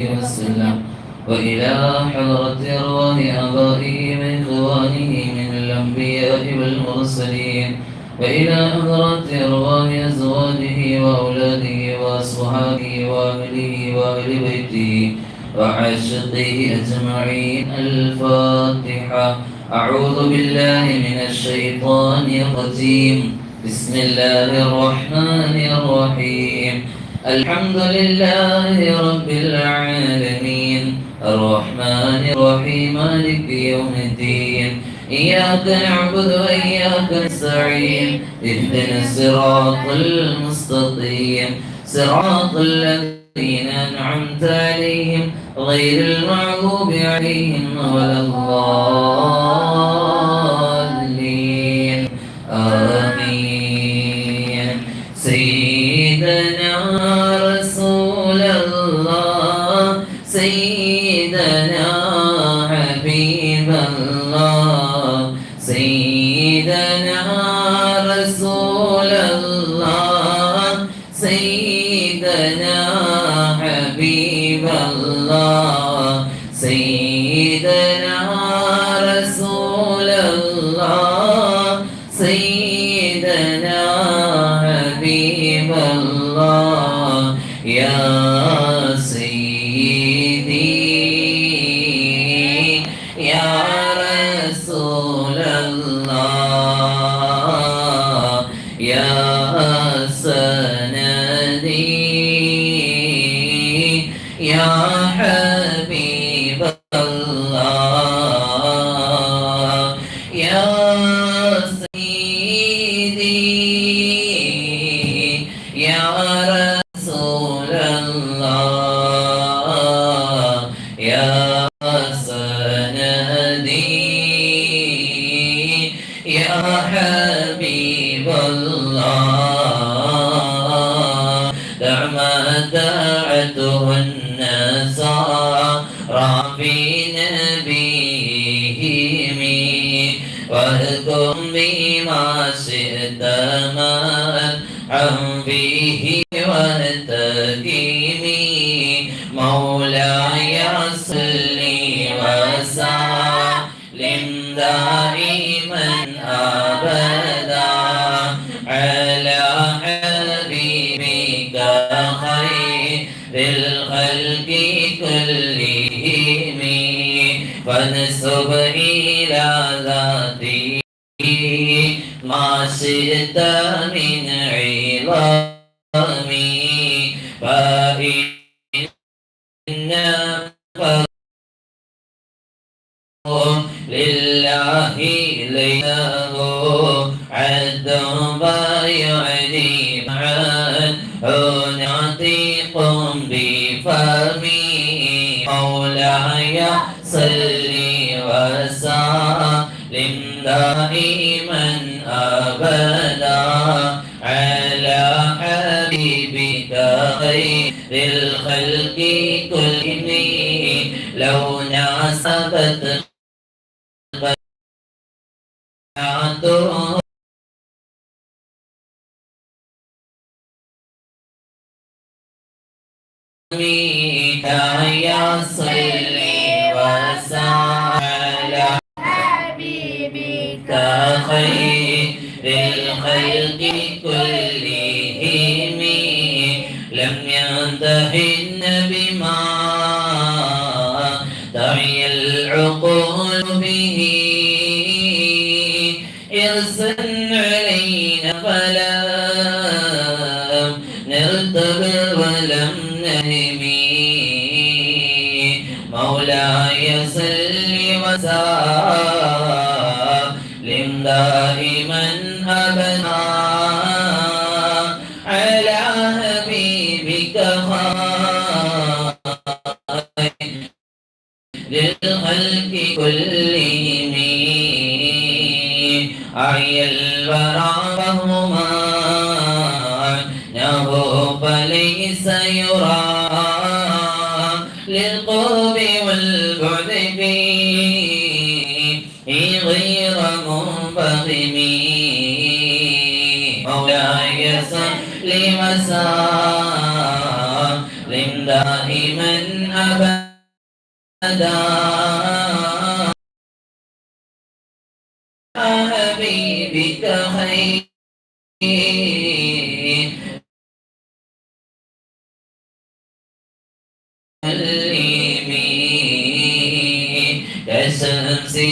وسلم وإلى حضرة أرواح آبائه من إخوانه من الأنبياء والمرسلين. وإلى حضرة أرواح أزواجه وأولاده وأصحابه وأهله وأهل بيته وعشقه أجمعين. الفاتحة. أعوذ بالله من الشيطان الرجيم. بسم الله الرحمن الرحيم. الحمد لله رب العالمين. الرحمن الرحيم مالك يوم الدين. إياك نعبد وإياك نستعين. اهدنا الصراط المستقيم. صراط الذين أنعمت عليهم غير المغضوب عليهم ولا الضالين. يا واتقيني مولاي صل وسلم دائما ابدا على حبيبك خير الخلق كلهم فانسب الى ذاته ما شئت من عظام لله ليله عد بيعدي عنه نعتق بفمي مولاي صل وسلم دائما أبدا على حبيبك خير الخلق كلهم لو ناسبت يا صلي وسلم حبيبك خير الخلق كلهم لم ينتهن بما دعي العقول إرسل علينا فلم نرتب ولم نهمي مولاي صل وسلم دائما أبدا على حبيبك خير للخلق كلهم அயல் வராபகுமான் நபோ பலைச யுரா للقرب والبعد فيه غير منبغم. مولاي صل وسلم دائما أبدا.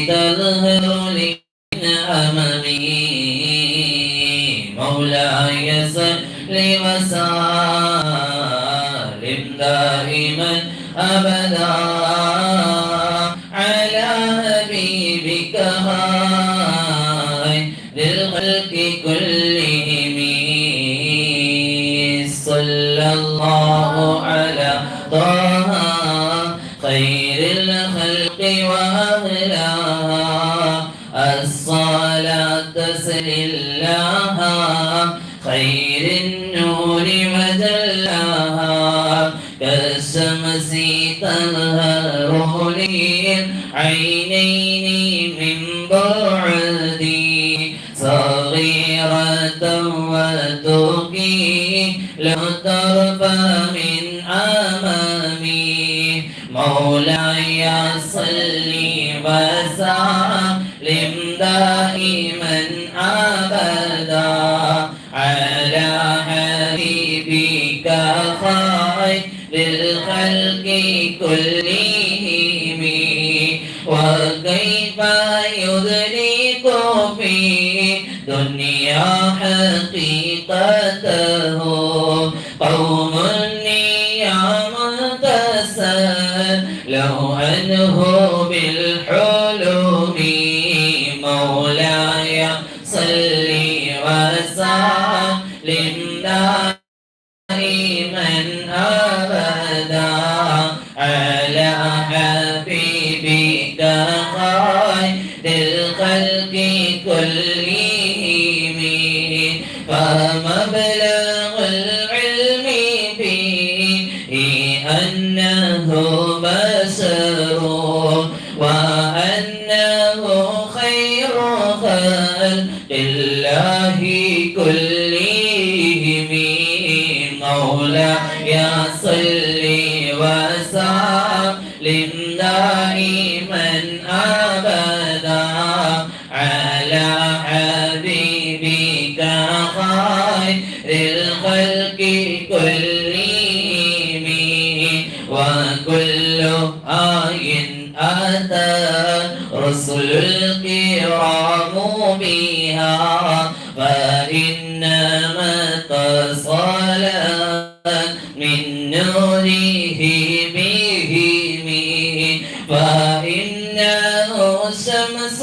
تظهر لي مولاي صل وسلم دائما أبدا. عينين من بعدي صغيرة وتبكي لو ترفع من أمامي مولاي صل وسلم دائما أبدا على حبيبك خير للخلق كلهم وكيف يدرك في دنيا حقيقته الله كلهم مولاي صل وسلم دائما أبدا على حبيبك خير الخلق كلهم. وكل آي أتى رسل الكرام بها فإنما اتصلت من نوره بهم فإنه شمس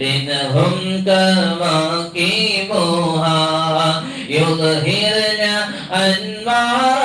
بدرهم كواكبها يظهرن أنوارها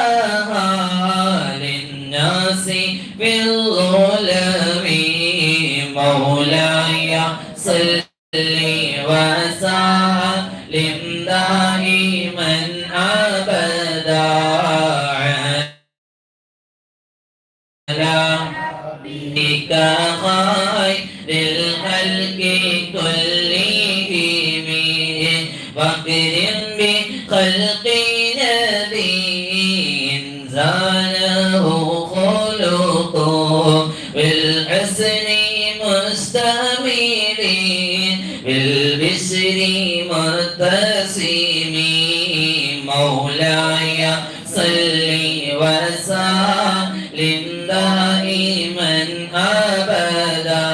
وسلم دائما أبدا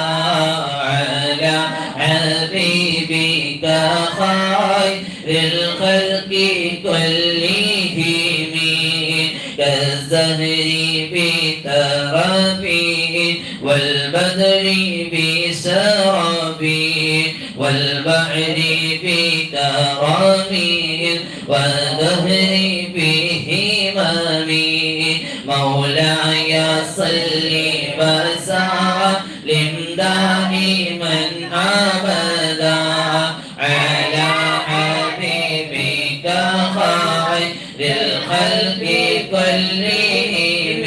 على حبيبك خير الخلق كلهم. كالزهر بترفيه والبدر بسرابه والبحر بكرامه والدهر بهمامه مولاي صل وسلم. دائما أبدا. على حبيبك خير. الخلق كلهم.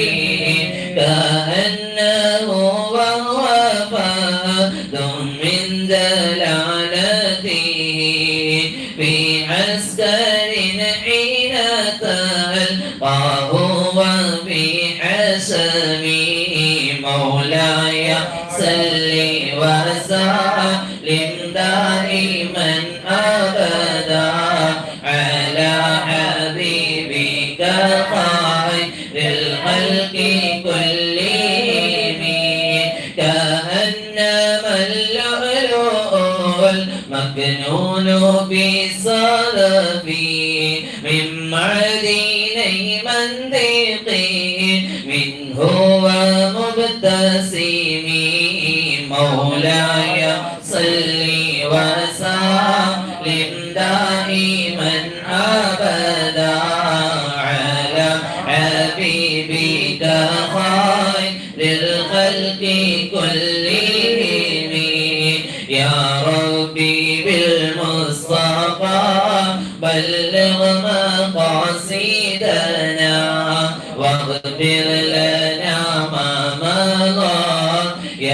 كأنه وهو فهد من دلالته في عسكر الصادقين منه ومبتسم مولاي صلي وسلم.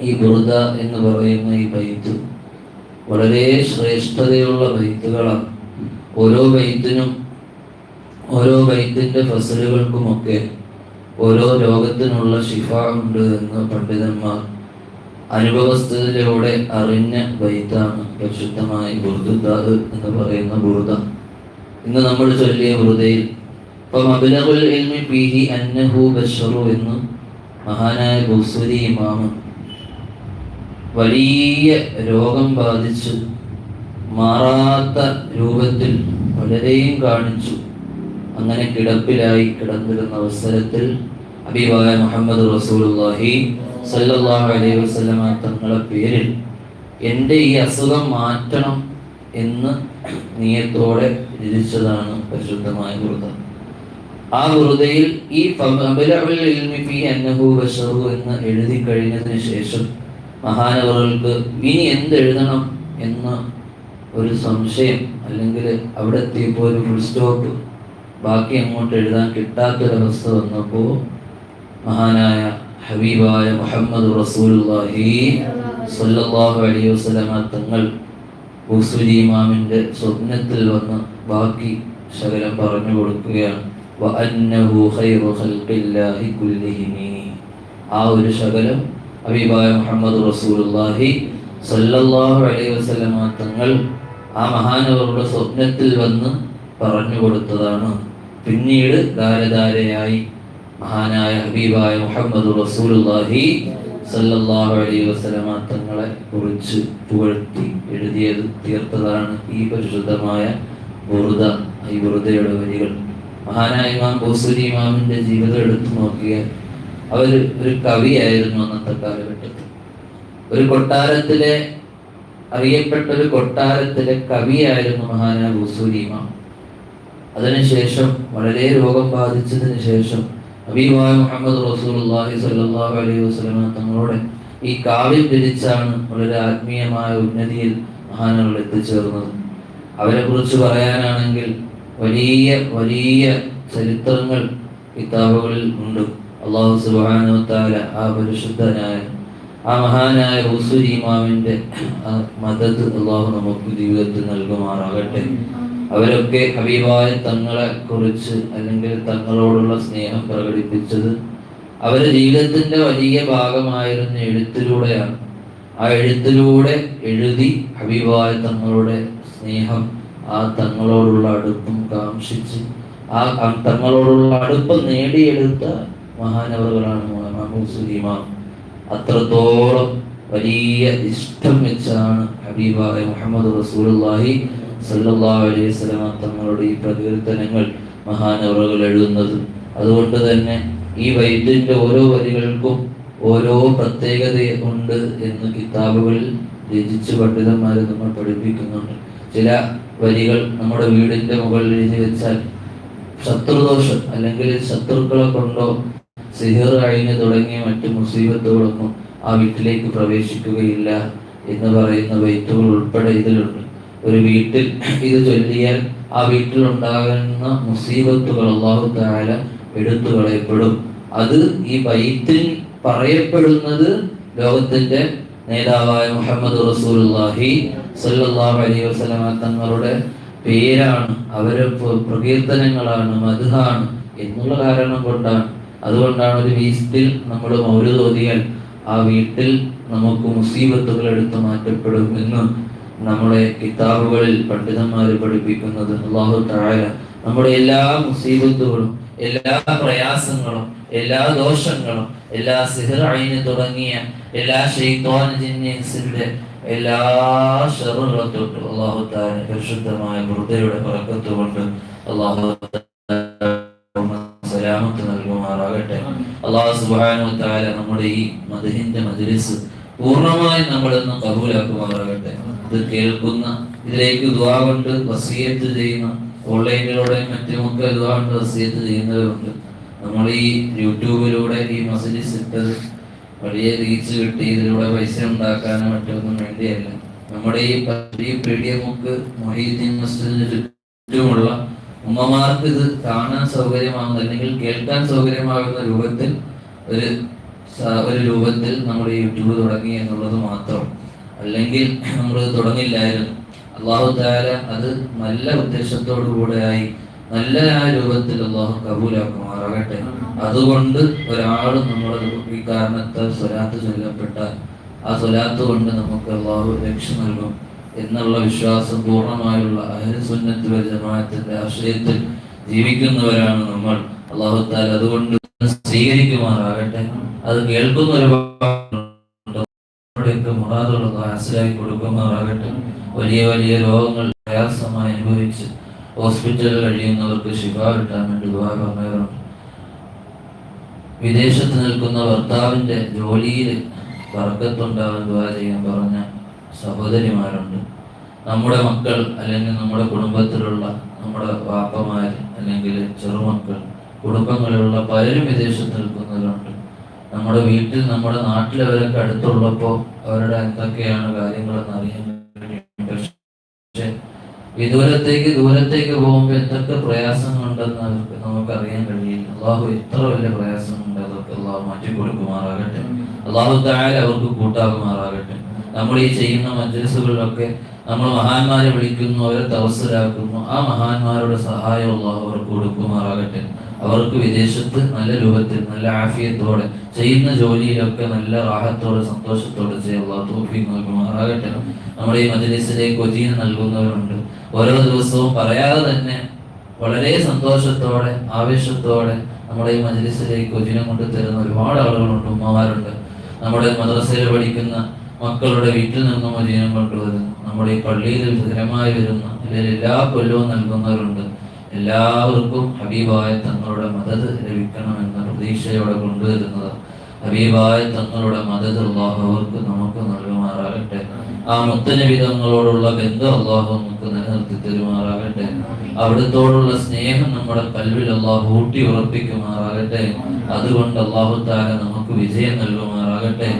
ഈ ബുറുദ എന്ന് പറയുന്ന ഈ ബൈത്ത് വളരെ ശ്രേഷ്ഠതയുള്ള ബൈത്തുകളാണ്. ഓരോ ബൈത്തിനും ഓരോ ബൈത്തിന്റെ ഫസലുകൾക്കുമൊക്കെ ഓരോ രോഗത്തിനുള്ള ശിഫ ഉണ്ട് എന്ന് പണ്ഡിതന്മാർ അനുഭവസ്ഥിതിയിലൂടെ അറിഞ്ഞ ബൈത്താണ് പരിശുദ്ധമായ ബുർദുദാദ് എന്ന് പറയുന്ന ബുറുദ ഇന്ന് നമ്മൾ ചൊല്ലിയ ബുറുദയിൽ ഇപ്പം അബിലകുൽ ഇൽമി പീഹി അന്നഹു ബഷറു എന്ന് മഹാനായ ഗുസൂരി ഇമാമ് വലിയ രോഗം ബാധിച്ചു. മാറാത്ത രൂപത്തിൽ പലരെയും കാണിച്ചു. അങ്ങനെ കിടപ്പിലായി കിടന്നിരുന്ന അവസരത്തിൽ അബീബായ മുഹമ്മദ് റസൂലുള്ളാഹി സല്ലല്ലാഹു അലൈഹി വസല്ലമ തങ്ങളുടെ പേരിൽ എന്റെ ഈ അസുഖം മാറ്റണം എന്ന് നിയത്തോടെ രചിച്ചതാണ് പരിശുദ്ധമായ വൃതം ആ വൃതയിൽ ഈ എന്ന് എഴുതി കഴിഞ്ഞതിന് ശേഷം മഹാനവറുകൾക്ക് ഇനി എന്ത് എഴുതണം എന്ന ഒരു സംശയം അല്ലെങ്കിൽ അവിടെ എത്തിയപ്പോൾ ഒരു ഫുൾ സ്റ്റോപ്പ് ബാക്കി അങ്ങോട്ട് എഴുതാൻ കിട്ടാത്തൊരവസ്ഥ വന്നപ്പോൾ മഹാനായ ഹബീബായ മുഹമ്മദ് റസൂലുള്ളാഹി സ്വല്ലല്ലാഹു അലൈഹി വസല്ലമ തങ്ങൾ ഇമാമിന്റെ സ്വപ്നത്തിൽ വന്ന് ബാക്കി ശകലം പറഞ്ഞു കൊടുക്കുകയാണ്. ആ ഒരു ശകലം ഹബീബായ മുഹമ്മദ് റസൂലുള്ളാഹി സ്വല്ലല്ലാഹു അലൈഹി വസല്ലമ തങ്ങൾ ആ മഹാനവരുടെ സ്വപ്നത്തിൽ വന്ന് പറഞ്ഞു കൊടുത്തതാണ്. പിന്നീട് ധാരധാരയായി മഹാനായ ഹബീബായ മുഹമ്മദ് റസൂലുള്ളാഹി സല്ലല്ലാഹു അലൈഹി വസല്ലമ തങ്ങളെ കുറിച്ച് പുകഴ്ത്തി എഴുതിയത് തീർത്തതാണ് ഈ പരിശുദ്ധമായ ബുറുദ ഈ ബുറുദയുടെ വരികൾ. മഹാനായ ഇമാം ബോസുരി ഇമാമിന്റെ ജീവിതം എടുത്തു നോക്കിയാൽ അവർ ഒരു കവിയായിരുന്നു അന്നത്തെ കാലഘട്ടത്തിൽ. ഒരു കൊട്ടാരത്തിലെ അറിയപ്പെട്ട ഒരു കൊട്ടാരത്തിലെ കവിയായിരുന്നു മഹാനായ ബോസുരി ഇമാം. അതിനുശേഷം വളരെ രോഗം ബാധിച്ചതിന് ശേഷം ഹബീബായ മുഹമ്മദ് റസൂലുള്ളാഹി സ്വല്ലല്ലാഹു അലൈഹി വസല്ലം തങ്ങളോട് ഈ കാവ്യം രചിച്ചാണ് വളരെ ആത്മീയമായ ഉന്നതിയിൽ മഹാനുകൾ എത്തിച്ചേർന്നത്. അവരെ കുറിച്ച് പറയാനാണെങ്കിൽ വലിയ വലിയ ചരിത്രങ്ങൾ കിതാബുകളിൽ ഉണ്ട്. അള്ളാഹു സുബ്ഹാനഹു തആല ആ പരിശുദ്ധനായ ആ മഹാനായ ഹുസൂരി ഇമാമിന്റെ മദത് അള്ളാഹു നമുക്ക് ജീവിതത്തിൽ നൽകുമാറാകട്ടെ. അവരൊക്കെ ഹബീബായ തങ്ങളെ കുറിച്ച് അല്ലെങ്കിൽ തങ്ങളോടുള്ള സ്നേഹം പ്രകടിപ്പിച്ചത് അവരുടെ ജീവിതത്തിന്റെ വലിയ ഭാഗമായിരുന്ന എഴുത്തിലൂടെയാണ്. ആ എഴുത്തിലൂടെ എഴുതി ഹബീബായ തങ്ങളുടെ സ്നേഹം ആ തങ്ങളോടുള്ള അടുപ്പം കാംക്ഷിച്ച് ആ തങ്ങളോടുള്ള അടുപ്പം നേടിയെടുത്ത മഹാനവറുകളാണ് സുലീമാൻ അത്രത്തോളം വലിയ ഇഷ്ടം വെച്ചാണ് ഹബീബായ മുഹമ്മദ് റസൂലുള്ളാഹി സല്ലല്ലാഹു അലൈഹി വസല്ലമ തങ്ങളുടെ ഈ പ്രകീർത്തനങ്ങൾ മഹാനവറുകൾ എഴുതുന്നത്. അതുകൊണ്ട് തന്നെ ഈ വൈദ്യന്റെ ഓരോ വരികൾക്കും ഓരോ പ്രത്യേകത ഉണ്ട് എന്ന് കിതാബുകളിൽ രചിച്ച് പണ്ഡിതന്മാരെ നമ്മൾ പഠിപ്പിക്കുന്നുണ്ട്. ചില വരികൾ നമ്മുടെ വീടിന്റെ മുകളിൽ എഴുതി വെച്ചാൽ ശത്രുദോഷം അല്ലെങ്കിൽ ശത്രുക്കളെ കൊണ്ടോ സിഹിർ കഴിഞ്ഞ് തുടങ്ങിയ മറ്റു മുസീബത്തുകളൊന്നും ആ വീട്ടിലേക്ക് പ്രവേശിക്കുകയില്ല എന്ന് പറയുന്ന വൈത്തുകൾ ഉൾപ്പെടെ ഇതിലുണ്ട്. ഒരു വീട്ടിൽ ഇത് ചൊല്ലിയാൽ ആ വീട്ടിൽ ഉണ്ടാകുന്ന മുസീബത്തുകൾ അള്ളാഹു താല എടുത്തു കളയപ്പെടും. അത് ഈ ബൈത്തിൽ പറയപ്പെടുന്നത് ലോകത്തിന്റെ നേതാവായ മുഹമ്മദ് റസൂലുള്ളാഹി സല്ലല്ലാഹു അലൈഹി വസല്ലമ തങ്ങളുടെ പേരാണ് അവരെ പ്രകീർത്തനങ്ങളാണ് മധുഹാണ് എന്നുള്ള കാരണം കൊണ്ടാണ്. അതുകൊണ്ടാണ് ഒരു വീട്ടിൽ നമ്മൾ മൗലൂദ് ഓതിയാൽ ആ വീട്ടിൽ നമുക്ക് മുസീബത്തുകൾ എടുത്തു മാറ്റപ്പെടും എന്ന് നമ്മുടെ കിതാബുകളിൽ പണ്ഡിതന്മാർ പഠിപ്പിക്കുന്നത്. അള്ളാഹു തആല നമ്മുടെ എല്ലാ മുസീബത്തുകളും എല്ലാ പ്രയാസങ്ങളും എല്ലാ ദോഷങ്ങളും എല്ലാ സിഹർ അയിന് തുടങ്ങിയ എല്ലാ ഷെയ്ത്തോൻ ജിന്നിന്റെ എല്ലാ ഷറുകളും തൊട്ട് അള്ളാഹു താല പരിശുദ്ധമായ വൃദ്ധയുടെ പറക്കത്ത് കൊണ്ട് അള്ളാഹു സലാമത്ത് നൽകുമാറാകട്ടെ. അള്ളാഹു സുബാനു താല നമ്മുടെ ഈ മധുഹിന്റെ മജ്ലിസ് പൂർണമായി നമ്മളിന്ന് കബൂലാക്കുമാറാകട്ടെ. ഇത് കേൾക്കുന്ന ഇതിലേക്ക് ദുആ കൊണ്ട് വസീയത്ത് ചെയ്യുന്ന ഓൺലൈനിലൂടെ മറ്റുമൊക്കെ ദുആ കൊണ്ട് വസീയത്ത് ചെയ്യുന്നവരുണ്ട്. നമ്മൾ ഈ യൂട്യൂബിലൂടെ ഈ മസിലിസ് ഇട്ടത് വലിയ റീച്ച് കിട്ടി ഇതിലൂടെ പൈസ ഉണ്ടാക്കാനോ മറ്റൊന്നും വേണ്ടിയല്ല. നമ്മുടെ ഈ ഈ പീഡിയമുക്ക് മൊഹീദ്ദീൻ മസ്ജിദിന് ചുറ്റുമുള്ള ഉമ്മമാർക്ക് ഇത് കാണാൻ സൗകര്യമാകുന്ന അല്ലെങ്കിൽ കേൾക്കാൻ സൗകര്യമാകുന്ന രൂപത്തിൽ ഒരു ഒരു രൂപത്തിൽ നമ്മുടെ യൂട്യൂബ് തുടങ്ങി എന്നുള്ളത് മാത്രം. അല്ലെങ്കിൽ നമ്മൾ തുടങ്ങില്ലായിരുന്നു. അള്ളാഹു താര അത് നല്ല ഉദ്ദേശത്തോടു കൂടെയായി നല്ല ആ രൂപത്തിൽ അള്ളാഹു കബൂലാക്കുമാറാകട്ടെ. അതുകൊണ്ട് ഒരാൾ നമ്മുടെ ഈ കാരണത്താൽ സ്വലാത്ത് ചൊല്ലപ്പെട്ടാൽ ആ സ്വലാത്ത് കൊണ്ട് നമുക്ക് അള്ളാഹു രക്ഷ നൽകും എന്നുള്ള വിശ്വാസം പൂർണമായുള്ള അഹരസുന്നത്ത് ജമാഅത്തിന്റെ ആശ്രയത്തിൽ ജീവിക്കുന്നവരാണ് നമ്മൾ. അള്ളാഹു താൽ അതുകൊണ്ട് സ്വീകരിക്കുമാറാകട്ടെ. അത് കേൾക്കുന്ന നമ്മുടെയൊക്കെ മുറാദുള്ളത് ഹാസിലാക്കി കൊടുക്കുമാറാകട്ടെ. വലിയ വലിയ രോഗങ്ങൾ പ്രയാസമായി അനുഭവിച്ച് ഹോസ്പിറ്റലിൽ കഴിയുന്നവർക്ക് ശിഫ കിട്ടാൻ വേണ്ടി പറഞ്ഞവരുണ്ട്. വിദേശത്ത് നിൽക്കുന്ന ഭർത്താവിന്റെ ജോലിയിൽ വർക്കത്തുണ്ടാവാൻ ദുആ ചെയ്യാൻ പറഞ്ഞ സഹോദരിമാരുണ്ട്. നമ്മുടെ മക്കൾ അല്ലെങ്കിൽ നമ്മുടെ കുടുംബത്തിലുള്ള നമ്മുടെ വാപ്പമാർ അല്ലെങ്കിൽ ചെറുമക്കൾ കുടുംബങ്ങളിലുള്ള പലരും വിദേശത്ത് നിൽക്കുന്നവരുണ്ട്. നമ്മുടെ വീട്ടിൽ നമ്മുടെ നാട്ടിൽ അവരൊക്കെ അടുത്തുള്ളപ്പോൾ അവരുടെ എന്തൊക്കെയാണ് കാര്യങ്ങളെന്ന് അറിയാൻ പക്ഷെ വിദൂരത്തേക്ക് ദൂരത്തേക്ക് പോകുമ്പോൾ എന്തൊക്കെ പ്രയാസങ്ങളുണ്ടെന്ന് അവർക്ക് നമുക്ക് അറിയാൻ കഴിയില്ല. അള്ളാഹു എത്ര വലിയ അതൊക്കെ അള്ളാഹു മാറ്റി കൊടുക്കുമാറാകട്ടെ. അള്ളാഹു താഴെ അവർക്ക് കൂട്ടാകുമാറാകട്ടെ. നമ്മൾ ഈ ചെയ്യുന്ന മജ്ലസുകളിലൊക്കെ നമ്മൾ മഹാന്മാരെ വിളിക്കുന്നു അവരെ തവസരാക്കുന്നു ആ മഹാന്മാരുടെ സഹായം അള്ളാഹു അവർക്ക് കൊടുക്കുമാറാകട്ടെ. അവർക്ക് വിദേശത്ത് നല്ല രൂപത്തിൽ നല്ല ആഫിയത്തോടെ ചെയ്യുന്ന ജോലിയിലൊക്കെ നല്ല റാഹത്തോടെ സന്തോഷത്തോടെ ചെയ്യാൻ നൽകുമാറാകട്ടെ. നമ്മുടെ ഈ മജ്ലിസിലേക്ക് ഒജീന നൽകുന്നവരുണ്ട്. ഓരോ ദിവസവും പറയാതെ തന്നെ വളരെ സന്തോഷത്തോടെ ആവേശത്തോടെ നമ്മുടെ ഈ മജ്ലിസിലേക്ക് ഒജിനം കൊണ്ട് തരുന്ന ഒരുപാട് ആളുകളുണ്ട് ഉമ്മമാരുണ്ട്. നമ്മുടെ മദ്രസയിൽ പഠിക്കുന്ന മക്കളുടെ വീട്ടിൽ നിന്നും ഒജിനം കൊണ്ടുവരുന്നു നമ്മുടെ ഈ പള്ളിയിൽ സ്ഥിരമായി വരുന്ന അല്ലെങ്കിൽ എല്ലാ കൊല്ലവും നൽകുന്നവരുണ്ട്. എല്ലാവർക്കും ഹബീബായ തങ്ങളുടെ മദത് ലഭിക്കണമെന്ന പ്രതീക്ഷയോടെ കൊണ്ടുവരുന്നത് ഹബീബായ തങ്ങളുടെ മദത് അള്ളാഹു അവർക്ക് നമുക്ക് നൽകുമാറാകട്ടെ ആ മുത്തനവിധങ്ങളോടുള്ള ബന്ധം അള്ളാഹു നമുക്ക് നിലനിർത്തി തരുമാറാകട്ടെ. അവിടുത്തോടുള്ള സ്നേഹം നമ്മുടെ കൽവിൽ അള്ളാഹു ഊട്ടി ഉറപ്പിക്കുമാറാകട്ടെ. അതുകൊണ്ട് അള്ളാഹു താര നമുക്ക് വിജയം നൽകുമാറാകട്ടെ.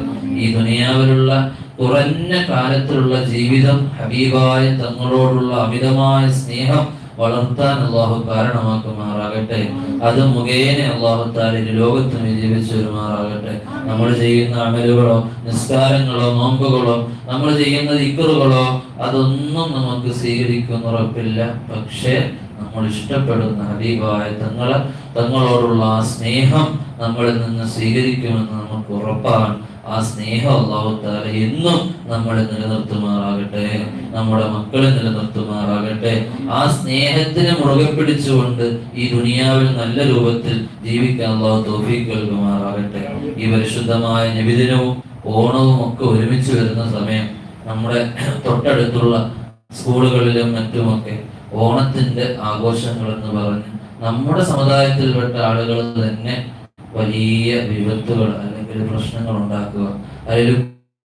ഈ ദുനിയാവിലുള്ള കുറഞ്ഞ കാലത്തിലുള്ള ജീവിതം ഹബീബായ തങ്ങളോടുള്ള അമിതമായ സ്നേഹം വളർത്താൻ അള്ളാഹു കാരണമാക്കുമാറാകട്ടെ. അത് മുഖേന അള്ളാഹു താലിന് ലോകത്ത് വിജയിച്ചു വരുമാറാകട്ടെ നമ്മൾ ചെയ്യുന്ന അമലുകളോ നിസ്കാരങ്ങളോ നോമ്പുകളോ നമ്മൾ ചെയ്യുന്ന ഇക്കറുകളോ അതൊന്നും നമുക്ക് സ്വീകരിക്കുന്ന ഉറപ്പില്ല. പക്ഷേ നമ്മൾ ഇഷ്ടപ്പെടുന്ന ഹബീബായ തങ്ങളെ തങ്ങളോടുള്ള ആ സ്നേഹം നമ്മളിൽ നിന്ന് സ്വീകരിക്കുമെന്ന് നമുക്ക് ഉറപ്പാണ്. ആ സ്നേഹം അള്ളാഹു താല എന്നും നമ്മളെ നിലനിർത്തുമാറാകട്ടെ. നമ്മുടെ മക്കളെ നിലനിർത്തുമാറാകട്ടെ. ആ സ്നേഹത്തിനെ മുറുകെ പിടിച്ചുകൊണ്ട് ഈ ദുനിയാവിൽ നല്ല രൂപത്തിൽ ജീവിക്കാൻ അള്ളാഹു തോഫീക്ക് നൽകുമാറാകട്ടെ. ഈ പരിശുദ്ധമായ നബിദിനവും ഓണവും ഒക്കെ ഒരുമിച്ച് വരുന്ന സമയം നമ്മുടെ തൊട്ടടുത്തുള്ള സ്കൂളുകളിലും മറ്റുമൊക്കെ ഓണത്തിന്റെ ആഘോഷങ്ങൾ എന്ന് പറഞ്ഞ് നമ്മുടെ സമുദായത്തിൽപ്പെട്ട ആളുകൾ തന്നെ വലിയ വിപത്തുകൾ അല്ലെങ്കിൽ പ്രശ്നങ്ങൾ ഉണ്ടാക്കുക. അതിൽ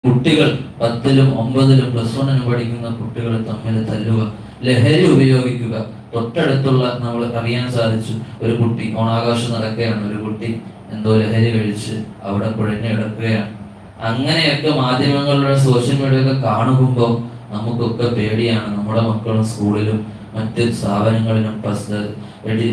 കുട്ടികൾ പത്തിലും ഒമ്പതിലും പ്ലസ് വണ്ണിനും പഠിക്കുന്ന കുട്ടികൾ തമ്മിൽ തല്ലുക. ലഹരി ഉപയോഗിക്കുക. തൊട്ടടുത്തുള്ള നമ്മൾ അറിയാൻ സാധിച്ചു ഒരു കുട്ടി ഓണാഘോഷം നടക്കുകയാണ്. ഒരു കുട്ടി എന്തോ ലഹരി കഴിച്ച് അവിടെ കുഴഞ്ഞു കിടക്കുകയാണ്. അങ്ങനെയൊക്കെ മാധ്യമങ്ങളിലൂടെ സോഷ്യൽ മീഡിയ ഒക്കെ കാണുമ്പോൾ നമുക്കൊക്കെ പേടിയാണ്. നമ്മുടെ മക്കളും സ്കൂളിലും മറ്റ് സ്ഥാപനങ്ങളിലും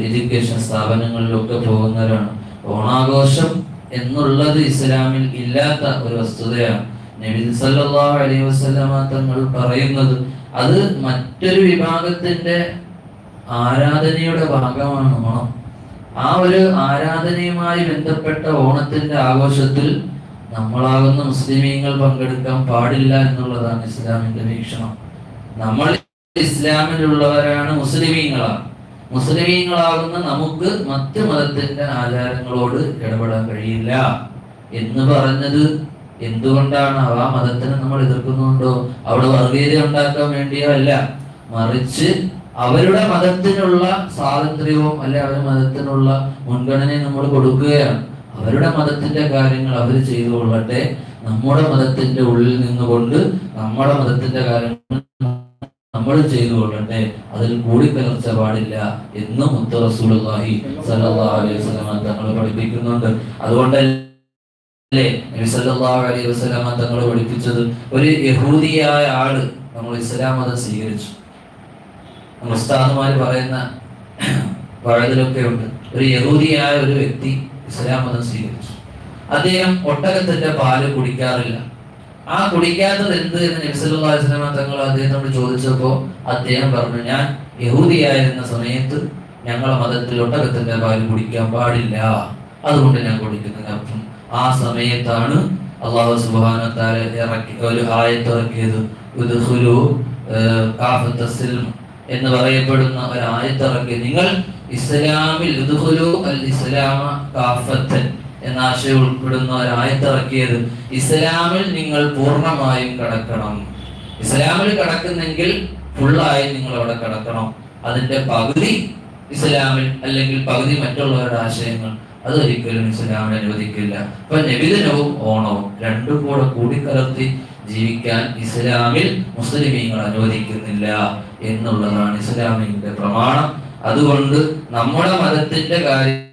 എഡ്യൂക്കേഷൻ സ്ഥാപനങ്ങളിലും ഒക്കെ പോകുന്നവരാണ്. ഓണാഘോഷം എന്നുള്ളത് ഇസ്ലാമിൽ ഇല്ലാത്ത ഒരു വസ്തുതയാണ്. നബി സല്ലല്ലാഹു അലൈഹി വസല്ലമ തങ്ങൾ പറയുന്നത് അത് മറ്റൊരു വിഭാഗത്തിന്റെ ആരാധനയുടെ ഭാഗമാണ് ഓണം. ആ ഒരു ആരാധനയുമായി ബന്ധപ്പെട്ട ഓണത്തിന്റെ ആഘോഷത്തിൽ നമ്മളാകുന്ന മുസ്ലിമീങ്ങൾ പങ്കെടുക്കാൻ പാടില്ല എന്നുള്ളതാണ് ഇസ്ലാമിന്റെ വീക്ഷണം. നമ്മൾ ഇസ്ലാമിലുള്ളവരാണ് മുസ്ലിമീങ്ങളാണ്. മുസ്ലിമീങ്ങളാകുന്ന നമുക്ക് മറ്റ് മതത്തിന്റെ ആചാരങ്ങളോട് ഇടപെടാൻ കഴിയില്ല. എന്ന് പറഞ്ഞത് എന്തുകൊണ്ടാണ്? ആ മതത്തിനെ നമ്മൾ എതിർക്കുന്നുണ്ടോ? അവിടെ വർഗീയത ഉണ്ടാക്കാൻ വേണ്ടിയോ അല്ല. മറിച്ച് അവരുടെ മതത്തിനുള്ള സ്വാതന്ത്ര്യവും അല്ലെ അവരുടെ മതത്തിനുള്ള മുൻഗണനയും നമ്മൾ കൊടുക്കുകയാണ്. അവരുടെ മതത്തിന്റെ കാര്യങ്ങൾ അവർ ചെയ്തു കൊള്ളട്ടെ നമ്മുടെ മതത്തിന്റെ ഉള്ളിൽ നിന്നുകൊണ്ട് നമ്മുടെ മതത്തിന്റെ കാര്യങ്ങൾ നമ്മൾ ചെയ്തു കൊള്ളട്ടെ. അതിൽ കൂടിക്കലർച്ച പാടില്ല എന്ന് മുത്തറസൂലി തങ്ങൾ പഠിപ്പിക്കുന്നുണ്ട്. അതുകൊണ്ട് അലൈഹി തങ്ങൾ പഠിപ്പിച്ചത്. ഒരു യഹൂദിയായ ആൾ നമ്മൾ ഇസ്ലാം മതം സ്വീകരിച്ചു. ഉസ്താദുമാര് പറയുന്ന വഴതിലൊക്കെ ഉണ്ട്. ഒരു യഹൂദിയായ ഒരു വ്യക്തി ഇസ്ലാം മതം സ്വീകരിച്ചു. അദ്ദേഹം ഒട്ടകത്തിന്റെ പാൽ കുടിക്കാറില്ല. ആ കുടിക്കാത്തത് എന്ത് എന്ന് നബിസല്ലാസ്ലാമ തങ്ങൾ അദ്ദേഹത്തോട് ചോദിച്ചപ്പോൾ അദ്ദേഹം പറഞ്ഞു ഞാൻ യഹൂദിയായിരുന്ന സമയത്ത് ഞങ്ങളെ മതത്തിൽ ഒട്ടകത്തിന്റെ പാൽ കുടിക്കാൻ പാടില്ല. അതുകൊണ്ട് ഞാൻ കുടിക്കുന്നില്ല അപ്പം ആ സമയത്താണ് അള്ളാഹു സുബാന ഇറക്കി ഒരു ആയത്ത് ഇറക്കിയത്. എന്ന് പറയപ്പെടുന്ന ഒരു ആയത്ത് ഇറക്കി. നിങ്ങൾ ഇസ്ലാമിൽ അൽ ഇസ്ലാമ കാഫത്തൻ എന്ന ആശയം ഉൾപ്പെടുന്ന ഒരു ആയത്തിറക്കിയത് ഇസ്ലാമിൽ നിങ്ങൾ പൂർണമായും കടക്കണം. ഇസ്ലാമിൽ കടക്കുന്നെങ്കിൽ ഫുള്ളായി നിങ്ങൾ അവിടെ കടക്കണം. അതിന്റെ പകുതി ഇസ്ലാമിൽ അല്ലെങ്കിൽ പകുതി മറ്റുള്ളവരുടെ ആശയങ്ങൾ അതൊരിക്കലും ഇസ്ലാമിൽ അനുവദിക്കില്ല. അപ്പൊ നബിദിനവും ഓണവും രണ്ടും കൂടെ കൂടിക്കലർത്തി ജീവിക്കാൻ ഇസ്ലാമിൽ മുസ്ലിമീങ്ങൾ അനുവദിക്കുന്നില്ല എന്നുള്ളതാണ് ഇസ്ലാമിന്റെ പ്രമാണം. അതുകൊണ്ട് നമ്മുടെ മതത്തിന്റെ കാര്യം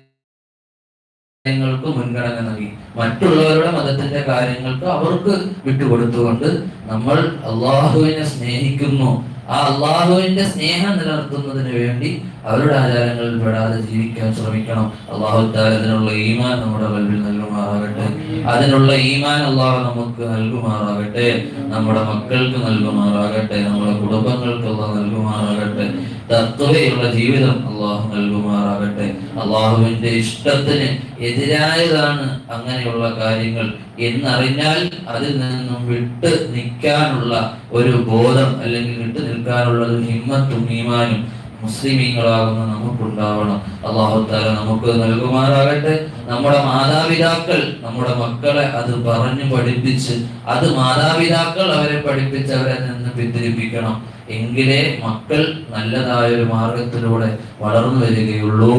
കാര്യങ്ങൾക്ക് മുൻഗണന നൽകി. മറ്റുള്ളവരുടെ മതത്തിന്റെ കാര്യങ്ങൾക്ക് അവർക്ക് വിട്ടുകൊടുത്തുകൊണ്ട് നമ്മൾ അള്ളാഹുവിനെ സ്നേഹിക്കുന്നു. ആ അള്ളാഹുവിന്റെ സ്നേഹം നിലനിർത്തുന്നതിന് വേണ്ടി അവരുടെ ആചാരങ്ങളിൽ പെടാതെ ജീവിക്കാൻ ശ്രമിക്കണം. അള്ളാഹു അതിനുള്ള ഈമാൻ നമ്മുടെ കൽവിൽ നൽകുമാറാകട്ടെ. അതിനുള്ള ഈമാൻ അള്ളാഹു നമുക്ക് നൽകുമാറാകട്ടെ. നമ്മുടെ മക്കൾക്ക് നൽകുമാറാകട്ടെ. നമ്മുടെ കുടുംബങ്ങൾക്ക് അള്ളാഹ് നൽകുമാറാകട്ടെ. തത്വയുള്ള ജീവിതം അള്ളാഹു നൽകുമാറാകട്ടെ. അള്ളാഹുവിന്റെ ഇഷ്ടത്തിന് എതിരായതാണ് അങ്ങനെയുള്ള കാര്യങ്ങൾ എന്നറിഞ്ഞാൽ അതിൽ നിന്നും വിട്ട് നിൽക്കാനുള്ള ഒരു ബോധം അല്ലെങ്കിൽ വിട്ടു നിൽക്കാനുള്ള ഒരു ഹിമ്മത്തും ഈമാനും മുസ്ലിമീങ്ങളാകുന്ന നമുക്കുണ്ടാവണം. അള്ളാഹു താല നമുക്ക് നൽകുമാറാകട്ടെ. നമ്മുടെ മാതാപിതാക്കൾ നമ്മുടെ മക്കളെ അത് പറഞ്ഞു പഠിപ്പിച്ച് അത് മാതാപിതാക്കൾ അവരെ പഠിപ്പിച്ച് അവരെ നിന്ന് പിന്തിരിപ്പിക്കണം. എങ്കിലേ മക്കൾ നല്ലതായ ഒരു മാർഗത്തിലൂടെ വളർന്നു വരികയുള്ളൂ.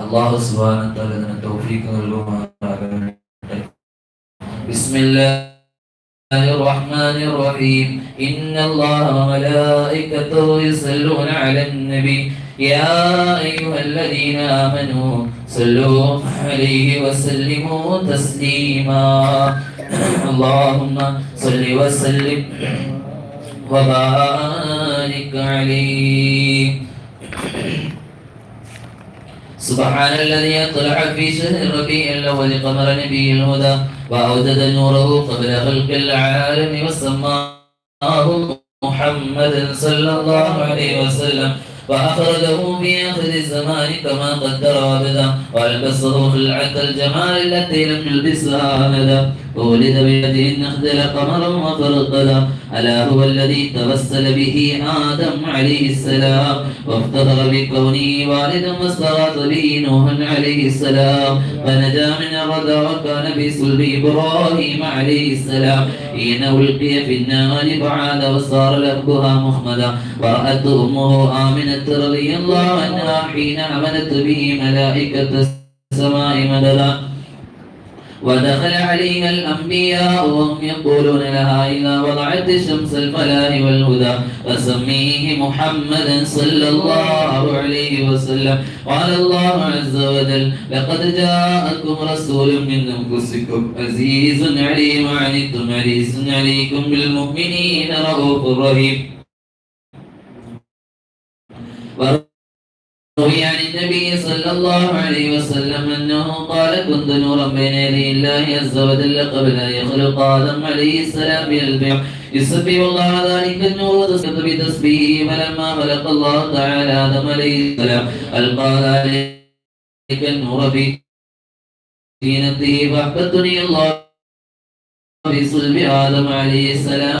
അള്ളാഹു സുബാനത്താൽ ഇതിന് തോഫീക്ക് നൽകുമാറാകട്ടെ. ബിസ്മില്ലാ الله الرحمن الرحيم. إن الله وملائكته يصلون على النبي. يا أيها الذين آمنوا صلوا عليه وسلموا تسليما. اللهم صل وسلم وبارك عليه. سبحان الذي أطلع في شهر ربيع الأول قمر نبي الهدى. وأوجد نوره قبل خلق العالم وسماه محمدا صلى الله عليه وسلم. فأخرجه في آخر الزمان كما قدر عبدا ولبسه خلعة الجمال التي لم يلبسها أبدا. وولد بيده النخل قمرا وفرقدا ألا هو الذي توسل به آدم عليه السلام. وافتخر بكونه والدا واستغاث به نوح عليه السلام. فنجا من الردى وكان في صلب إبراهيم عليه السلام. حين ألقي في النار فعاد وصار لهبها مخمدا ورأته أمه آمنة رضي الله عنها حين عملت به ملائكة السماء مددا ودخل عليها الأنبياء وهم يقولون لها إذا وضعت الشمس الفلاح والهدى فسميه محمدا صلى الله عليه وسلم. قال الله عز وجل لقد جاءكم رسول من أنفسكم عزيز عليم عنتم حريص عليكم بالمؤمنين رؤوف رحيم. روي عن النبي صلى الله عليه وسلم أنه قال كنت نورا بين يدي الله عز وجل قبل أن يخلق آدم عليه السلام بالبيع يسبح الله ذلك النور وتسقط بتسبيحه فلما خلق الله تعالى آدم عليه السلام ألقى ذلك النور في زينته فاحببتني الله في صلب آدم عليه السلام.